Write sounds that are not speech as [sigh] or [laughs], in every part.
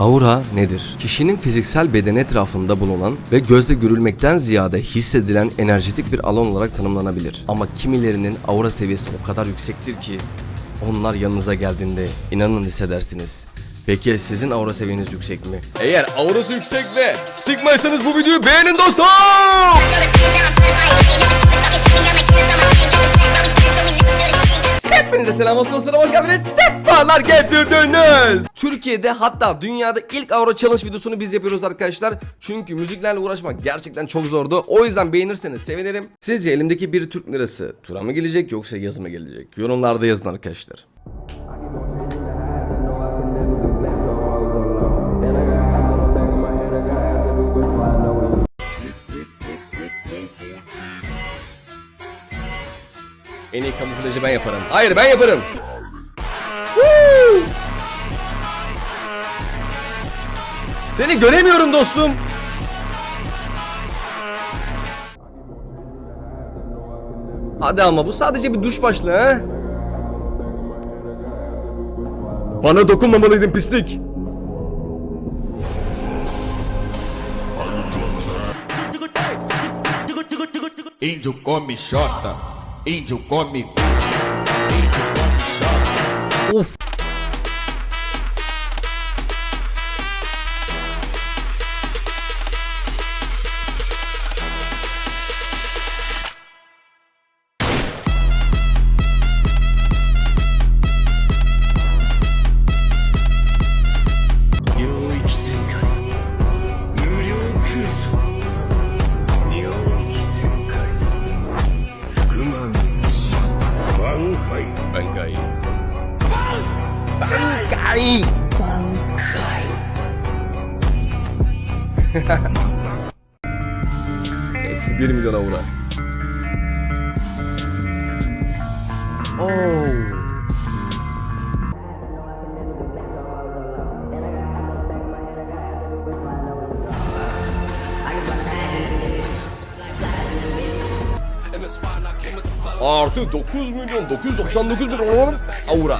Aura nedir? Kişinin fiziksel bedeni etrafında bulunan ve gözle görülmekten ziyade hissedilen enerjetik bir alan olarak tanımlanabilir. Ama kimilerinin aura seviyesi o kadar yüksektir ki onlar yanınıza geldiğinde inanın hissedersiniz. Peki sizin aura seviyeniz yüksek mi? Eğer aurası yüksek ve sıkmaysanız bu videoyu beğenin dostum! Hepinize selam olsun dostlarım hoş geldiniz. Sefalar getirdiniz. Türkiye'de hatta dünyada ilk Aura Challenge videosunu biz yapıyoruz arkadaşlar. Çünkü müziklerle uğraşmak gerçekten çok zordu. O yüzden beğenirseniz sevinirim. Sizce elimdeki bir Türk lirası tura mı gelecek yoksa yazı gelecek? Yorumlarda yazın arkadaşlar. En iyi kamuflajı ben yaparım. Hayır ben yaparım. Seni göremiyorum dostum. Hadi ama bu sadece bir duş başlığı ha. Bana dokunmamalıydın pislik. Índio come xota. Índio come. Artı 9 milyon 999 bin. Aura.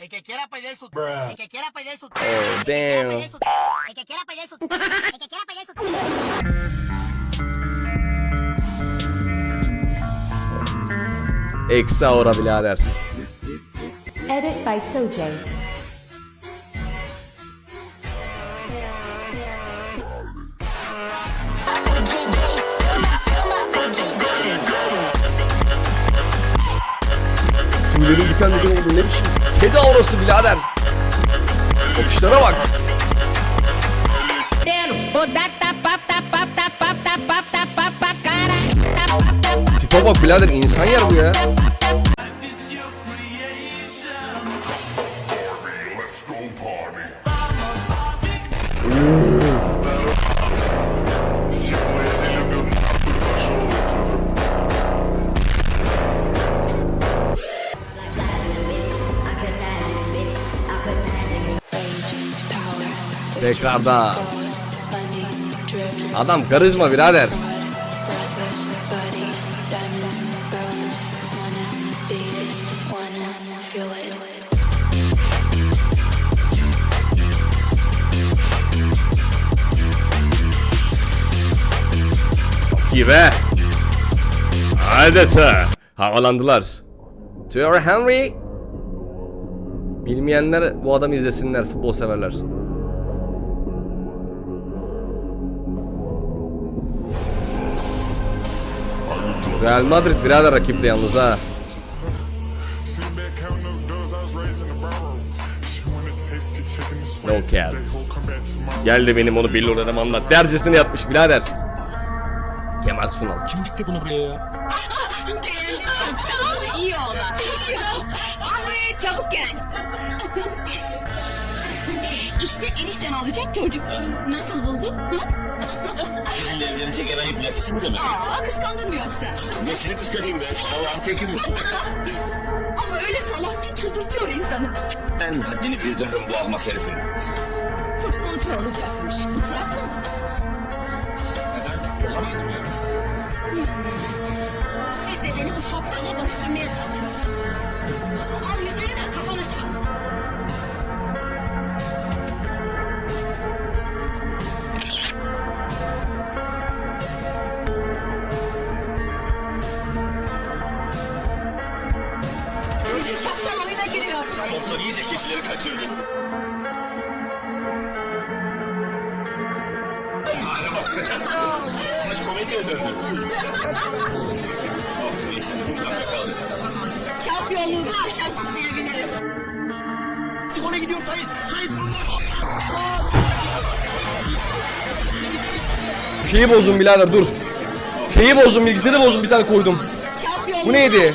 El que Eksi aura birader. Edit by Sojay. Tüylerim diken diken oldu ne biçim. Kedi aurası birader. Bakışlara bak. Bak birader insan yer bu ya. Tekrarda. Adam karizma birader. İyi be. Adeta. Havalandılar. Thierry Henry. Bilmeyenler bu adamı izlesinler futbol severler. Real Madrid birader rakipte yalnız ha. No cats. Gel de benim onu billurlarım anlat. Dercesine yatmış birader. Kemal Sunal. Kim dikti bunu buraya ya? Beğendim şapşal. İyi oldu. Buraya çabuk gel. işte enişten olacak çocuk. Nasıl buldun? Hı? Seninle evlenecek en ayıp yakısı mı demek? Aa, kıskandın mı yoksa? Nesini kıskanayım ben? Allah'ın tekim. Ama öyle salak ki çıldırtıyor insanı. Ben haddini bildiririm bu ahmak herifin. Futbolcu olacakmış. İtiraflı mı? Şapşalla barıştırmaya kalkıyorsunuz. Al yüzüğü de kafana çal. Komediye döndü. oh, neyse. Uçtan kaldı. Şampiyonluğu bu akşam kutlayabiliriz. Ona gidiyor Tayyip. Tayyip Şeyi bozdum birader dur. Şeyi bozdum bilgisayarı bozdum bir tane koydum. Bu neydi?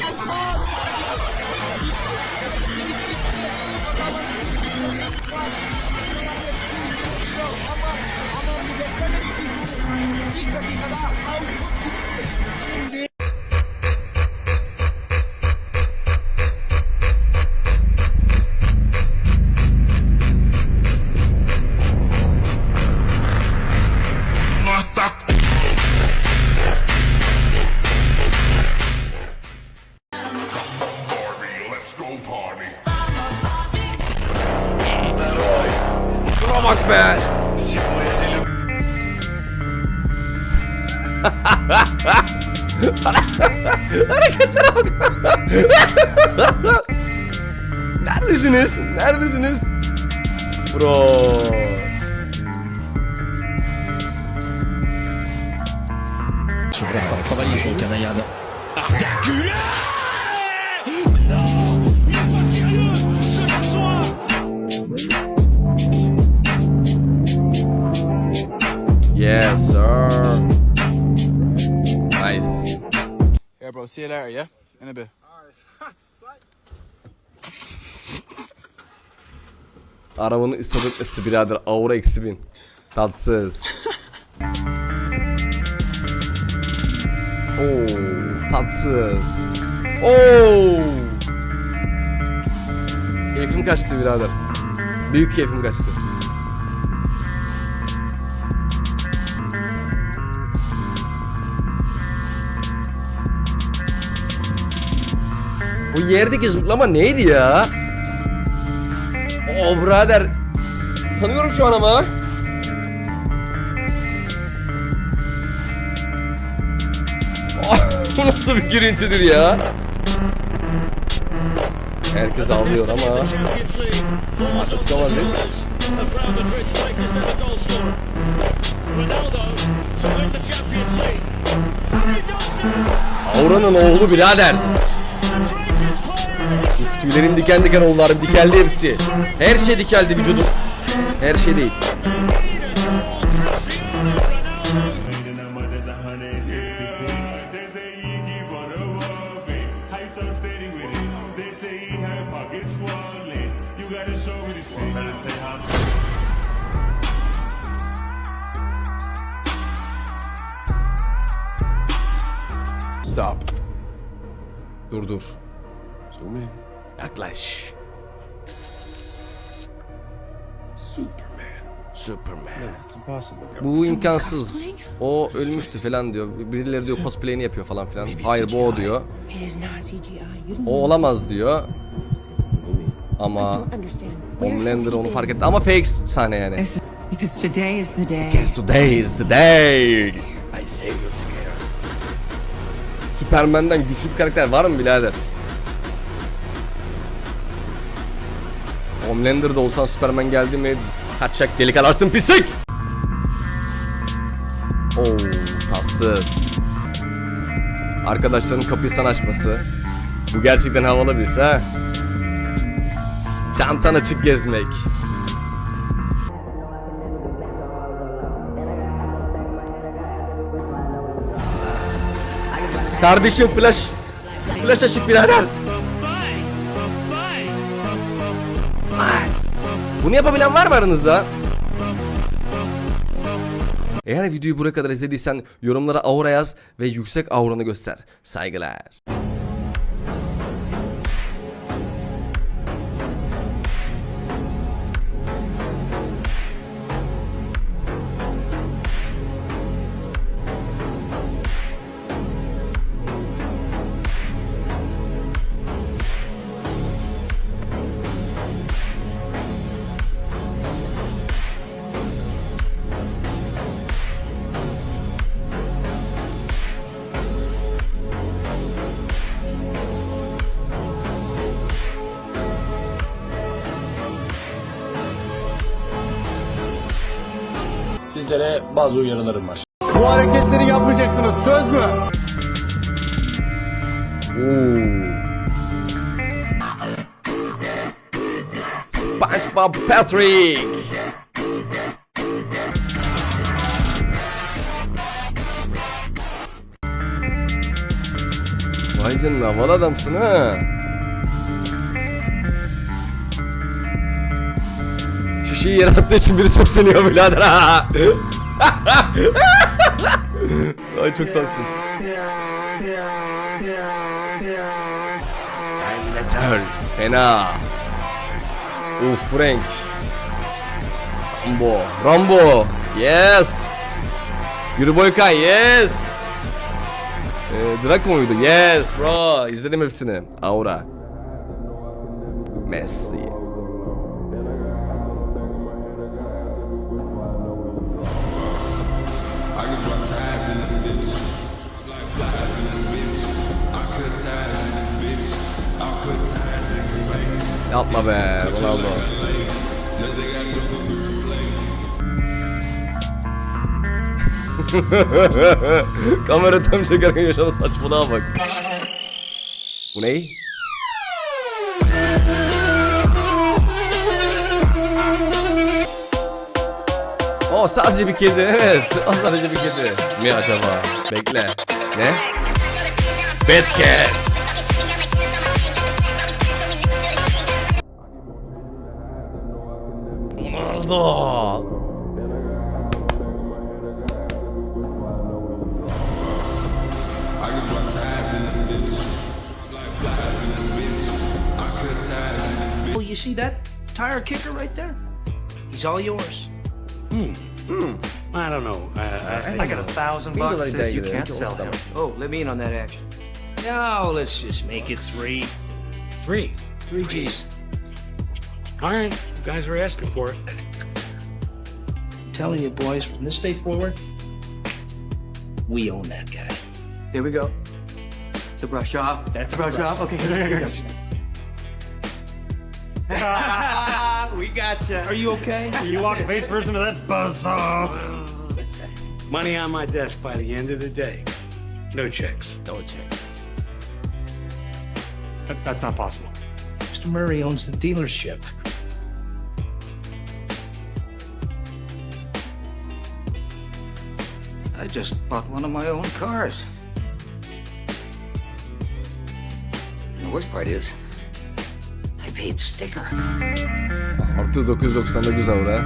[laughs] Neredesiniz? Neredesiniz? Bro. Yes, sir. Nice. Yeah, bro. See you later, yeah? In a bit. Arabanın istop etmesi birader. Aura eksi bin. Tatsız. Oo, tatsız. Oo. Keyfim kaçtı birader. Büyük keyfim kaçtı. Bu yerdeki zıplama neydi ya? Oo birader. Tanıyorum şu an ama. [laughs] Bu nasıl bir görüntüdür ya? Herkes ağlıyor ama. Atletico Madrid. Aura'nın oğlu birader. Uf, tüylerim diken diken oldu dikeldi hepsi. Her şey dikeldi vücudum. Her şey değil. Stop. Dur dur. Yaklaş. Superman. Bu imkansız. O ölmüştü falan diyor. Birileri diyor cosplay'ini yapıyor falan filan. Hayır bu o diyor. O olamaz diyor. Ama Homelander onu fark etti. Ama fake sahne yani. Because today is the day. Guess today is the day. I say you're scared. Superman'den güçlü bir karakter var mı birader? Homelander'da olsan Superman geldi mi kaçacak delik alarsın pislik. Oo tatsız. Arkadaşların kapıyı sana açması. Bu gerçekten havalı birisi ha. Çantan açık gezmek. Kardeşim flash. Flash açık birader. Bunu yapabilen var mı aranızda? Eğer videoyu buraya kadar izlediysen yorumlara aura yaz ve yüksek auranı göster. Saygılar. Sizlere bazı uyarılarım var. Bu hareketleri yapmayacaksınız. Söz mü? Oo. SpongeBob Patrick. Vay canına havalı adamsın ha. Şişeyi yere attığı için biri sesleniyor birader. Ay çok tatsız. Terminator. Fena. Uf Frank. Rambo. Rambo. Yes. Yürü Boykay. Yes. Ee, Draco muydu? Yes bro. İzledim hepsini. Aura. Messi. Yapma be Ronaldo. [laughs] Kamera tam çekerken yaşanan saçmalığa bak. Bu ne? O sadece bir kedi evet. O sadece bir kedi. Mi acaba? Bekle. Ne? Batcat. Ronaldo. Oh, you see that tire kicker right there? He's all yours. Hmm. I don't know. Uh, I, I got a thousand bucks. Says you can't sell him. Oh, let me in on that action. No, let's just make it three. three. Three G's. All right, you guys are asking for it. I'm telling you, boys, from this day forward, we own that guy. There we go. The brush off. That's the brush the off. Okay. we got [laughs] [laughs] gotcha. You. Are you okay? [laughs] You walk face first into that buzzsaw. Money on my desk by the end of the day. No checks. No check. That's not possible. Mr. Murray owns the dealership. I just bought one of my own cars. And the worst part is, I paid sticker. Artı 999 avra.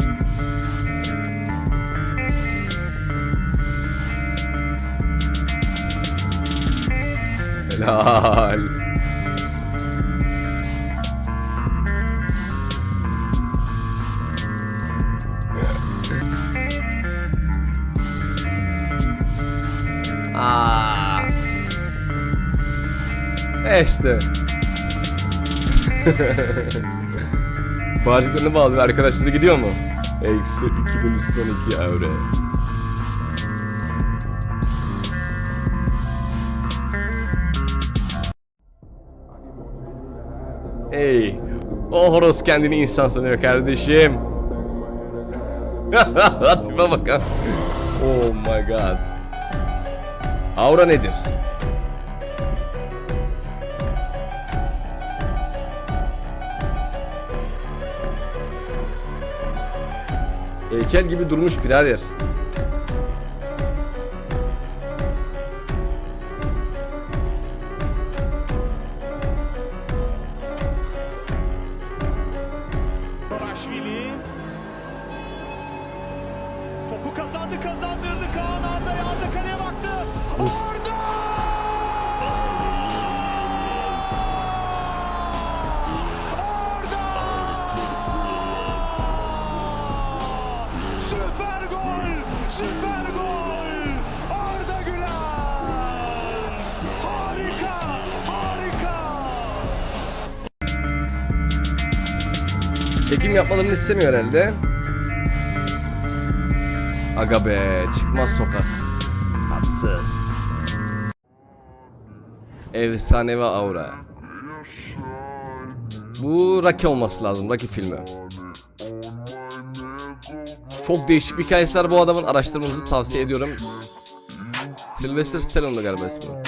Helal. İşte. Bağcıklarını bağlıyor. Arkadaşları gidiyor mu? Eksi 2312 euro. Hey. O horoz kendini insan sanıyor kardeşim. [laughs] Tipe bakın. Oh my god. Aura nedir? Heykel gibi durmuş birader. Raşvili. Topu kazandı kazandırdı Kaan Arda yandı kaleye baktı. Arda! Çekim yapmalarını istemiyor herhalde. Aga be çıkmaz sokak. Haksız. Efsane ve aura. Bu Rocky olması lazım. Rocky filmi. Çok değişik bir hikayesi var bu adamın. Araştırmanızı tavsiye ediyorum. Sylvester Stallone'da galiba ismi.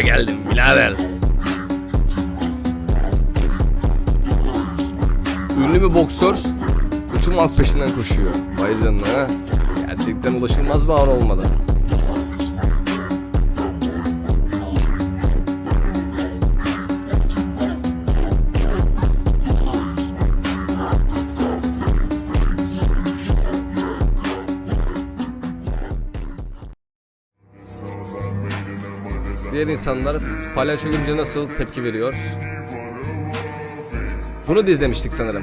Gaza geldim birader. Ünlü bir boksör bütün halk peşinden koşuyor. Vay canına. Gerçekten ulaşılmaz bir ağır olmadı. Diğer insanlar palyaço görünce nasıl tepki veriyor? Bunu da izlemiştik sanırım.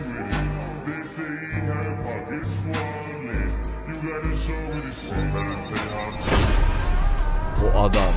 O adam.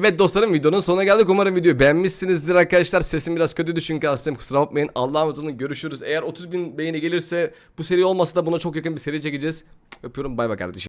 Evet dostlarım videonun sonuna geldik. Umarım videoyu beğenmişsinizdir arkadaşlar. Sesim biraz kötüydü çünkü aslında kusura bakmayın. Allah'a emanet olun. Görüşürüz. Eğer 30 bin beğeni gelirse bu seri olmasa da buna çok yakın bir seri çekeceğiz. Öpüyorum. Bay bay kardeşim.